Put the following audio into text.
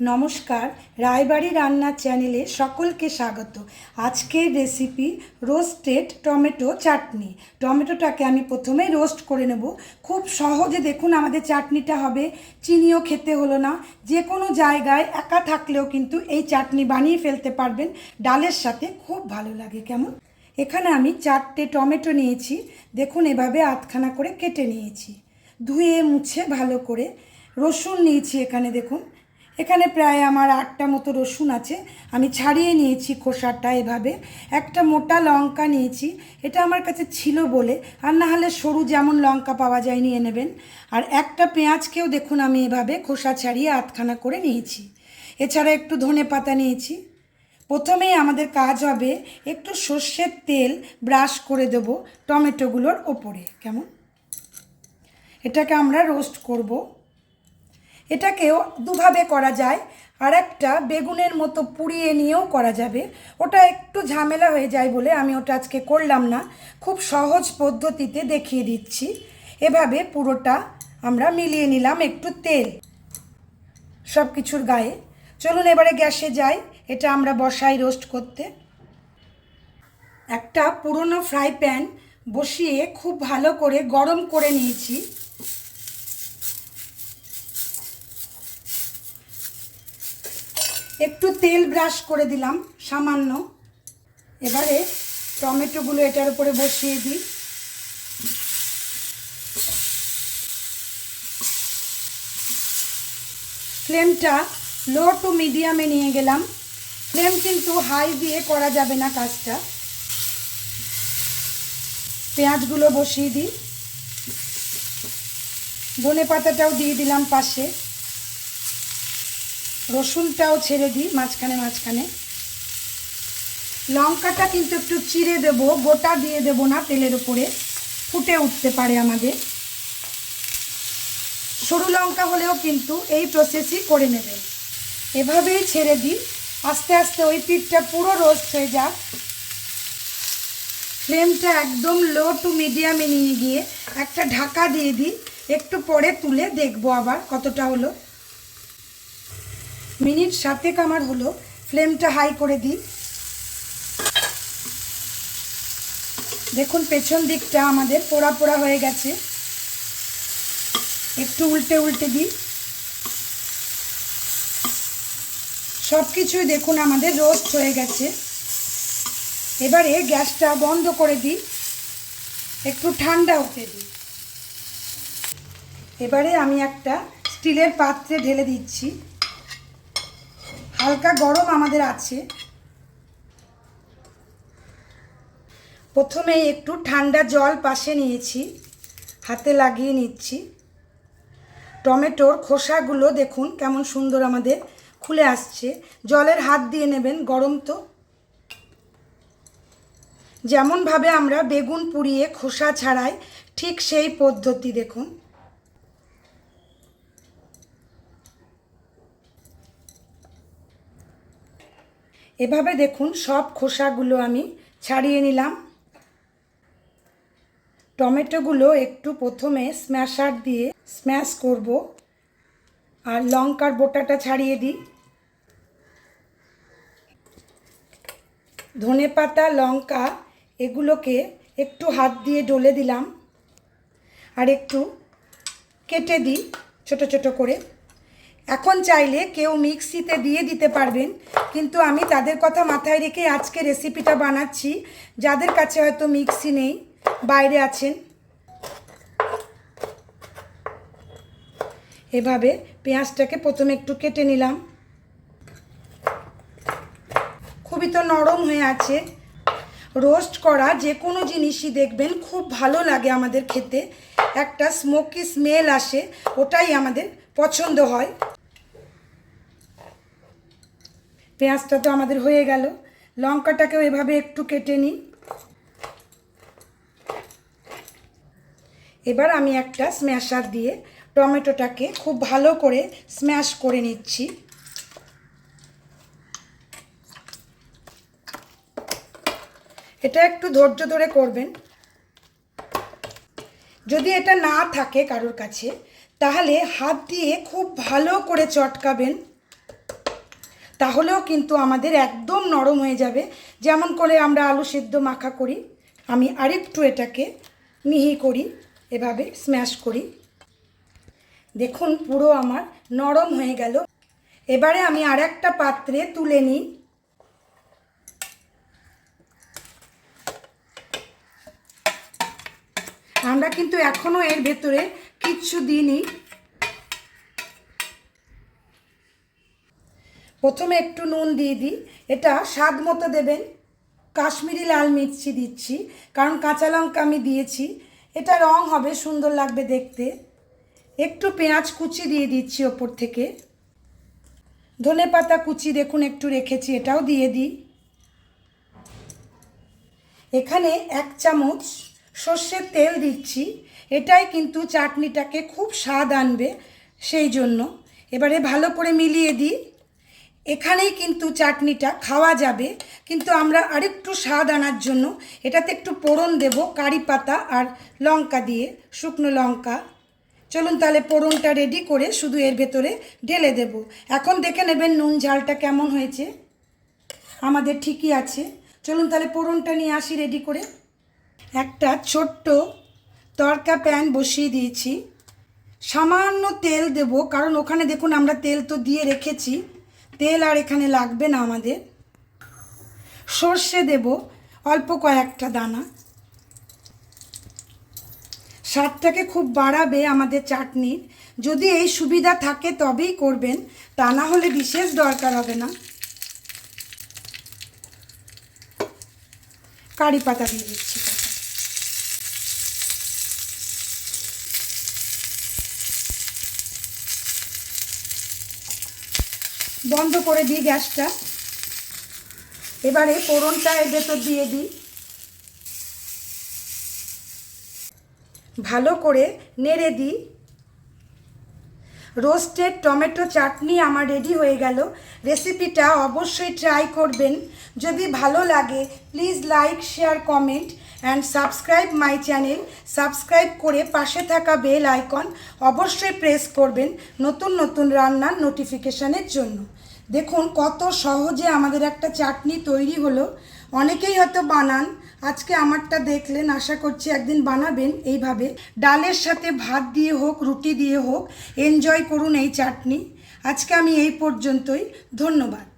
নমস্কার, রায়বাড়ি রান্নার চ্যানেলে সকলকে স্বাগত। আজকের রেসিপি রোস্টেড টমেটো চাটনি। টমেটোটাকে আমি প্রথমে রোস্ট করে নেব। খুব সহজে দেখুন আমাদের চাটনিটা হবে। চিনিও খেতে হলো না। যে কোনো জায়গায় একা থাকলেও কিন্তু এই চাটনি বানিয়ে ফেলতে পারবেন। ডালের সাথে খুব ভালো লাগে, কেমন? এখানে আমি চারটে টমেটো নিয়েছি। দেখুন এভাবে আধখানা করে কেটে নিয়েছি। ধুয়ে মুছে ভালো করে। রসুন নিয়েছি এখানে, দেখুন। এখানে প্রায় আমার আটটা মতো রসুন আছে। আমি ছাড়িয়ে নিয়েছি খোসাটা এভাবে। একটা মোটা লঙ্কা নিয়েছি। এটা আমার কাছে ছিল বলে। আর না হলে সরু যেমন লঙ্কা পাওয়া যায় নিয়ে নেবেন। আর একটা পেঁয়াজকেও দেখুন আমি এভাবে খোসা ছাড়িয়ে আধখানা করে নিয়েছি। এছাড়া একটু ধনে পাতা নিয়েছি। প্রথমেই আমাদের কাজ হবে একটু সর্ষের তেল ব্রাশ করে দেবো টমেটোগুলোর ওপরে। কেমন? এটাকে আমরা রোস্ট করব। এটাকেও দুভাবে করা যায়। আর একটা বেগুনের মতো পুড়িয়ে নিয়েও করা যাবে। ওটা একটু ঝামেলা হয়ে যায় বলে আমি ওটা আজকে করলাম না। খুব সহজ পদ্ধতিতে দেখিয়ে দিচ্ছি। এভাবে পুরোটা আমরা মিলিয়ে নিলাম একটু তেল। সব কিছুর গায়ে। চলুন এবারে গ্যাসে যাই। এটা আমরা বসাই রোস্ট করতে। একটা পুরনো ফ্রাই প্যান বসিয়ে খুব ভালো করে গরম করে নিয়েছি। একটু তেল ব্রাশ করে দিলাম, সামান্য। এবারে টমেটোগুলো এটার উপরে বসিয়ে দিই। ফ্লেমটা লো টু মিডিয়ামে নিয়ে গেলাম। ফ্লেম কিন্তু হাই দিয়ে করা যাবে না কাজটা। পেঁয়াজগুলো বসিয়ে দিই। ধনে পাতাটাও দিয়ে দিলাম পাশে। রসুনটাও ছেড়ে দিই মাঝখানে মাঝখানে। লঙ্কাটা কিন্তু একটু চিড়ে দেব, গোটা দিয়ে দেব না তেলের উপরে, ফুটে উঠতে পারে আমাদের। সরু লঙ্কা হলেও কিন্তু এই প্রসেসই করে নেবে। এভাবেই ছেড়ে দিই, আস্তে আস্তে ওই পিঠটা পুরো রোস্ট হয়ে যাক। ফ্লেমটা একদম লো টু মিডিয়ামে নিয়ে গিয়ে একটা ঢাকা দিয়ে দিই, একটু পরে তুলে দেখব আবার কতটা হলো। মিনিট সাতেক আমার হলো। ফ্লেমটা হাই করে দিই। দেখুন, পেছন দিকটা আমাদের পোড়া পোড়া হয়ে গেছে। একটু উল্টে উল্টে দিই। সব কিছুই দেখুন, আমাদের রোস্ট হয়ে গেছে। এবারে গ্যাসটা বন্ধ করে দিই। একটু ঠান্ডা হতে দিই। এবারে আমি একটা স্টিলের পাত্রে ঢেলে দিচ্ছি। হালকা গরম আমাদের আছে। প্রথমে একটু ঠান্ডা জল পাশে নিয়েছি, হাতে লাগিয়ে নিচ্ছি। টমেটোর খোসাগুলো দেখুন কেমন সুন্দর আমাদের খুলে আসছে। জলের হাত দিয়ে নেবেন, গরম তো। যেমনভাবে আমরা বেগুন পুড়িয়ে খোসা ছাড়াই ঠিক সেই পদ্ধতি দেখুন। এভাবে দেখুন সব খোসাগুলো আমি ছাড়িয়ে নিলাম। টমেটোগুলো একটু প্রথমে স্ম্যাশার দিয়ে স্ম্যাশ করব আর লঙ্কার বোটাটা ছাড়িয়ে দিই। ধনে পাতা লঙ্কা এগুলোকে একটু হাত দিয়ে ডলে দিলাম। আর একটু কেটে দিই ছোট ছোট করে। এখন চাইলে কেউ মিক্সিতে দিয়ে দিতে পারবেন, কিন্তু আমি তাদের কথা মাথায় রেখে আজকে রেসিপিটা বানাচ্ছি। যাদের কাছে হয়তো মিক্সি নেই, বাইরে আছেন। এভাবে পেঁয়াজটাকে প্রথমে একটু কেটে নিলাম। খুবই তো নরম হয়ে আছে। রোস্ট করা যে কোনো জিনিসই দেখবেন, খুব ভালো লাগে আমাদের খেতে। একটা স্মোকি স্মেল আসে, ওটাই আমাদের পছন্দ হয়। পেঁয়াজটা তো আমাদের হয়ে গেল। লঙ্কাটাকেও এভাবে একটু কেটে নিই। এবার আমি একটা স্ম্যাশার দিয়ে টমেটোটাকে খুব ভালো করে স্ম্যাশ করে নিচ্ছি। এটা একটু ধৈর্য ধরে করবেন। যদি এটা না থাকে কারোর কাছে, তাহলে হাত দিয়ে খুব ভালো করে চটকাবেন। তাহলেও কিন্তু আমাদের একদম নরম হয়ে যাবে। যেমন করে আমরা আলু সেদ্ধ মাখা করি, আমি আরেকটু এটাকে মিহি করি, এভাবে স্ম্যাশ করি। দেখুন পুরো আমার নরম হয়ে গেল। এবারে আমি আর একটা পাত্রে তুলে নিই। আমরা কিন্তু এখনও এর ভেতরে কিচ্ছু দিইনি। প্রথমে একটু নুন দিয়ে দিই। এটা স্বাদ মতো দেবেন। কাশ্মীরি লাল মির্চি দিচ্ছি, কারণ কাঁচা লঙ্কা আমি দিয়েছি। এটা রং হবে, সুন্দর লাগবে দেখতে। একটু পেঁয়াজ কুচি দিয়ে দিচ্ছি ওপর থেকে। ধনে পাতা কুচি দেখুন, একটু রেখেছি, এটাও দিয়ে দিই। এখানে এক চামচ সর্ষের তেল দিচ্ছি। এটাই কিন্তু চাটনিটাকে খুব স্বাদ আনবে, সেই জন্য। এবারে ভালো করে মিলিয়ে দিই। এখানেই কিন্তু চাটনিটা খাওয়া যাবে। কিন্তু আমরা আরেকটু স্বাদ আনার জন্য এটাতে একটু পোড়ন দেব, কারি পাতা আর লঙ্কা দিয়ে, শুকনো লঙ্কা। চলুন তাহলে পোড়নটা রেডি করে শুধু এর ভেতরে ঢেলে দেব। এখন দেখে নেবেন নুন ঝালটা কেমন হয়েছে। আমাদের ঠিকই আছে। চলুন তাহলে পোড়নটা নিয়ে আসি রেডি করে। একটা ছোট্ট তরকা প্যান বসিয়ে দিয়েছি। সামান্য তেল দেব, কারণ ওখানে দেখুন আমরা তেল তো দিয়ে রেখেছি। তেল আর এখানে লাগবে না আমাদের। সর্ষে দেব, অল্প কয়েকটা দানা। স্বাদটাকে খুব বাড়াবে আমাদের চাটনির যদি এই সুবিধা থাকে তবেই করবেন, তা না হলে বিশেষ দরকার হবে না। কারি পাতা দিয়ে দিচ্ছি। বন্ধ করে দিই গ্যাসটা। এবারে পোড়নটা এর ভেতর দিয়ে দিই। ভালো করে নেড়ে দিই। রোস্টেড টমেটো চাটনি আমার রেডি হয়ে গেল। রেসিপিটা অবশ্যই ট্রাই করবেন। যদি ভালো লাগে, please like, share, comment and subscribe my channel. Subscribe করে পাশে থাকা বেল আইকন অবশ্যই প্রেস করবেন নতুন নতুন রান্নার নোটিফিকেশানের জন্য। দেখুন, কত সহজে আমাদের একটা চাটনি তৈরি হলো। অনেকেই হয়তো বানান, আজকে আমারটা দেখলেন, আশা করছি একদিন বানাবেন এইভাবে। ডালের সাথে ভাত দিয়ে হোক, রুটি দিয়ে হোক এনজয় করুন এই চাটনি। আজকে আমি এই পর্যন্তই, ধন্যবাদ।